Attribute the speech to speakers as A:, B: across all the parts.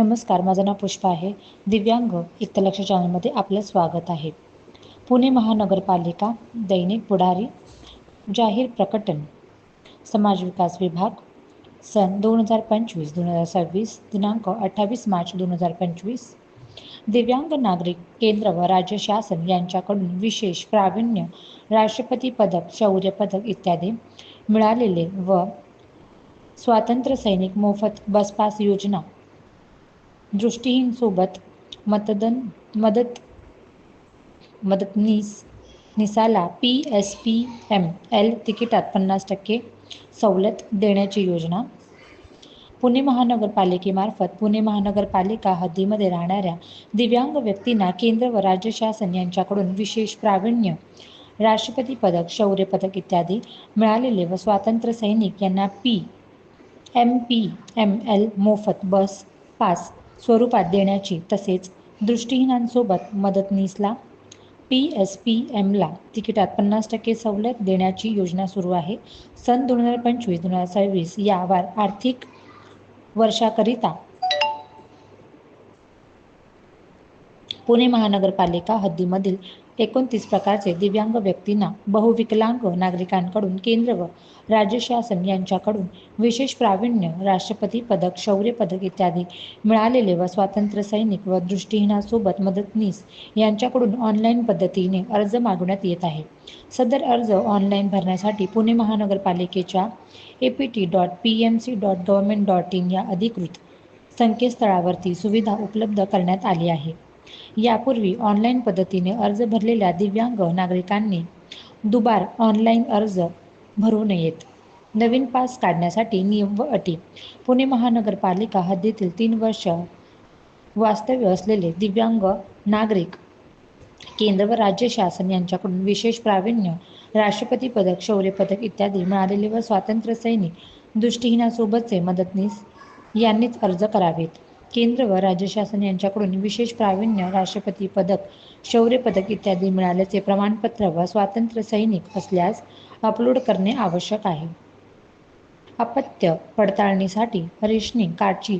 A: नमस्कार माझं नाव पुष्पा आहे. दिव्यांग एकलक्ष चॅनलमध्ये आपलं स्वागत आहे. पुणे महानगरपालिका दैनिक पुढारी जाहीर प्रकटन समाज विकास विभाग सन दोन हजार पंचवीस दोन हजार सव्वीस दिनांक अठ्ठावीस मार्च दोन हजार पंचवीस. दिव्यांग नागरिक केंद्र व राज्य शासन यांच्याकडून विशेष प्रावीण्य राष्ट्रपती पदक शौर्य पदक इत्यादी मिळालेले व स्वातंत्र्य सैनिक मोफत बसपास योजना दृष्टीहीनसोबत मतदन मदत मदतनीस निसाला P S P M L तिकिटात पन्नास टक्के सवलत देण्याची योजना. पुणे महानगरपालिकेमार्फत पुणे महानगरपालिका हद्दीमध्ये राहणाऱ्या दिव्यांग व्यक्तींना केंद्र व राज्य शासन यांच्याकडून विशेष प्रावीण्य राष्ट्रपती पदक शौर्य पदक इत्यादी मिळालेले व स्वातंत्र्य सैनिक यांना P M P M L मोफत बस पास स्वरूपात देण्याची तसेच दृष्टीहीनांसोबत मदतनीसला पी एस पी एमला तिकिटात पन्नास टक्के सवलत देण्याची योजना सुरू आहे. सन दोन हजार पंचवीस दोन हजार सव्वीस या वार आर्थिक वर्षाकरिता पुणे महानगरपालिका हद्दीमधील एकोणतीस प्रकारचे दिव्यांग व्यक्तींना बहुविकलांग नागरिकांकडून केंद्र व राज्य शासन यांच्याकडून विशेष प्रावीण्य राष्ट्रपती पदक शौर्य पदक इत्यादी मिळालेले व स्वातंत्र्य सैनिक व दृष्टीहीनासोबत मदतनीस यांच्याकडून ऑनलाईन पद्धतीने अर्ज मागवण्यात येत आहे. सदर अर्ज ऑनलाईन भरण्यासाठी पुणे महानगरपालिकेच्या A P T dot P M C dot government dot in या अधिकृत संकेतस्थळावरती सुविधा उपलब्ध करण्यात आली आहे. यापूर्वी ऑनलाईन पद्धतीने अर्ज भरलेल्या दिव्यांग नागरिकांनी दुबार ऑनलाईन अर्ज भरू नयेत. नवीन पास काढण्यासाठी नियम व अटी. पुणे महानगरपालिका हद्दीतील तीन वर्ष वास्तव्य असलेले दिव्यांग नागरिक केंद्र व राज्य शासन यांच्याकडून विशेष प्रावीण्य राष्ट्रपती पदक शौर्य पदक इत्यादी मिळालेले व स्वातंत्र्य सैनिक दृष्टीहीनासोबतचे मदतनीस यांनीच अर्ज करावेत. केंद्र व राज्य शासन यांच्याकडून विशेष प्रावीण्य राष्ट्रपती पदक शौर्य पदक इत्यादी मिळाल्याचे प्रमाणपत्र व स्वातंत्र्य सैनिक असल्यास अपलोड करणे आवश्यक आहे. अपत्य पडताळणीसाठी हरीशने कार्डची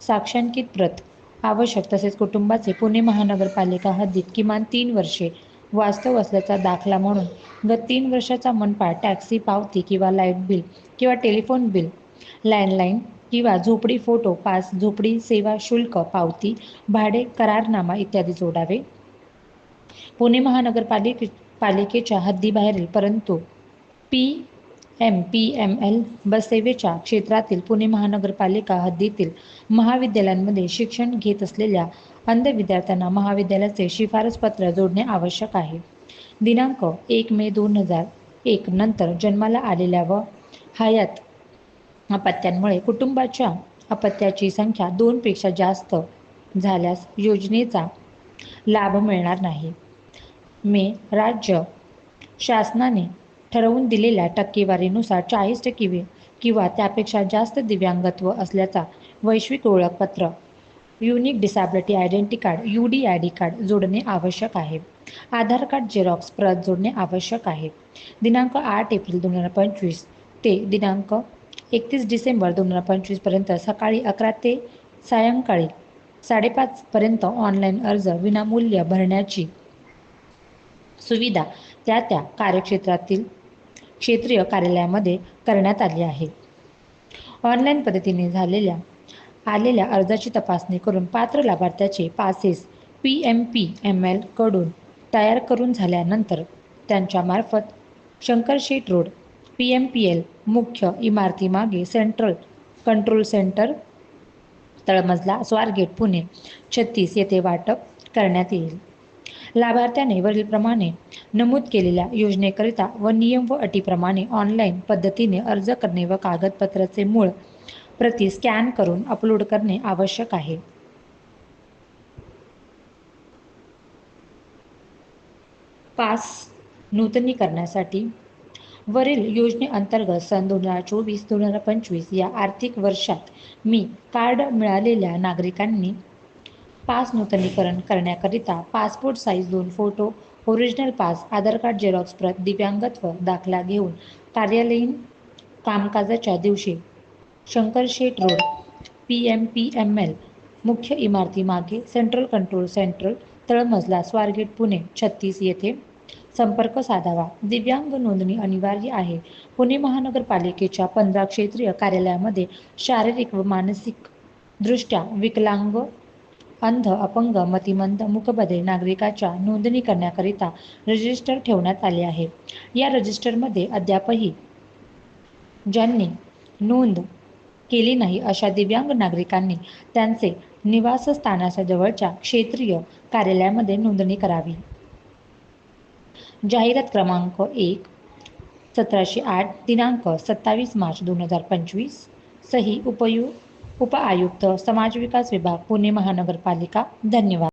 A: साक्षांकित प्रत आवश्यक तसेच कुटुंबाचे पुणे महानगरपालिका हद्दीत किमान तीन वर्षे वास्तव असल्याचा दाखला म्हणून गत तीन वर्षाचा मनपा टॅक्सी पावती किंवा लाइट बिल किंवा टेलिफोन बिल लँडलाईन किंवा झोपडी फोटो पास झोपडी सेवा शुल्क पावती भाडे करारनामा इत्यादी जोडावे. पुणे महानगरपालिके पालिकेच्या हद्दीबाहेरील परंतु P M P M L बससेवेच्या क्षेत्रातील पुणे महानगरपालिका हद्दीतील महाविद्यालयांमध्ये शिक्षण घेत असलेल्या अंध विद्यार्थ्यांना महाविद्यालयाचे शिफारसपत्र जोडणे आवश्यक आहे. दिनांक एक मे दोन हजार एक नंतर जन्माला आलेल्या व हयात अपत्यांमुळे कुटुंबाच्या अपत्याची संख्या दोनपेक्षा जास्त झाल्यास योजनेचा लाभ मिळणार नाही. मे राज्य शासनाने ठरवून दिलेल्या टक्केवारीनुसार चाळीस टक्के किंवा त्यापेक्षा जास्त दिव्यांगत्व असल्याचा वैश्विक ओळखपत्र unique disability identity card U D I D card जोडणे आवश्यक आहे. आधार कार्ड झेरॉक्स प्रत जोडणे आवश्यक आहे. दिनांक आठ एप्रिल दोन हजार पंचवीस ते दिनांक एकतीस डिसेंबर दोन हजार पंचवीसपर्यंत सकाळी अकरा ते सायंकाळी साडेपाचपर्यंत ऑनलाईन अर्ज विनामूल्य भरण्याची सुविधा त्या त्या कार्यक्षेत्रातील क्षेत्रीय कार्यालयामध्ये करण्यात आली आहे. ऑनलाईन पद्धतीने झालेल्या आलेल्या अर्जाची तपासणी करून पात्र लाभार्थ्याचे passes P M P M एलकडून तयार करून झाल्यानंतर त्यांच्यामार्फत Shankarshet road P M P L मुख्य इमारतीमागे सेंट्रल कंट्रोल सेंटर तळमजला स्वारगेट पुणे छत्तीस येथे वाटप करण्यात येईल. लाभार्थ्याने वरीलप्रमाणे नमूद केलेल्या योजनेकरिता व नियम व अटीप्रमाणे ऑनलाईन पद्धतीने अर्ज करणे व कागदपत्राचे मूळ प्रती स्कॅन करून अपलोड करणे आवश्यक आहे. पास नूतनीकरणासाठी वरील योजनेअंतर्गत सन दोन हजार चोवीस दोन हजार पंचवीस या आर्थिक वर्षात मी कार्ड मिळालेल्या नागरिकांनी पास नूतनीकरण करण्याकरिता पासपोर्ट साईज दोन photo original pass Aadhaar card xerox प्रत दिव्यांगत्व दाखला घेऊन कार्यालयीन कामकाजाच्या दिवशी Shankarshet road P M P M L मुख्य इमारतीमागे सेंट्रल कंट्रोल सेंट्रल तळमजला स्वारगेट पुणे छत्तीस येथे संपर्क साधावा. दिव्यांग नोंदणी अनिवार्य आहे. पुणे महानगरपालिकेच्या पंधरा क्षेत्रीय कार्यालयामध्ये शारीरिक व मानसिक दृष्ट्या विकलांग अंध अपंग मतिमंद मूकबधिर नागरिकाच्या नोंदणी करण्याकरिता रजिस्टर ठेवण्यात आले आहे. या रजिस्टरमध्ये अद्यापही ज्यांनी नोंद केली नाही अशा दिव्यांग नागरिकांनी त्यांचे निवासस्थानाच्या जवळच्या क्षेत्रीय कार्यालयामध्ये नोंदणी करावी. जाहिरात क्रमांक एक सतराशे आठ दिनांक सत्तावीस मार्च दोन हजार पंचवीस सही उपयु उप आयुक्त समाज विकास विभाग पुणे महानगरपालिका. धन्यवाद.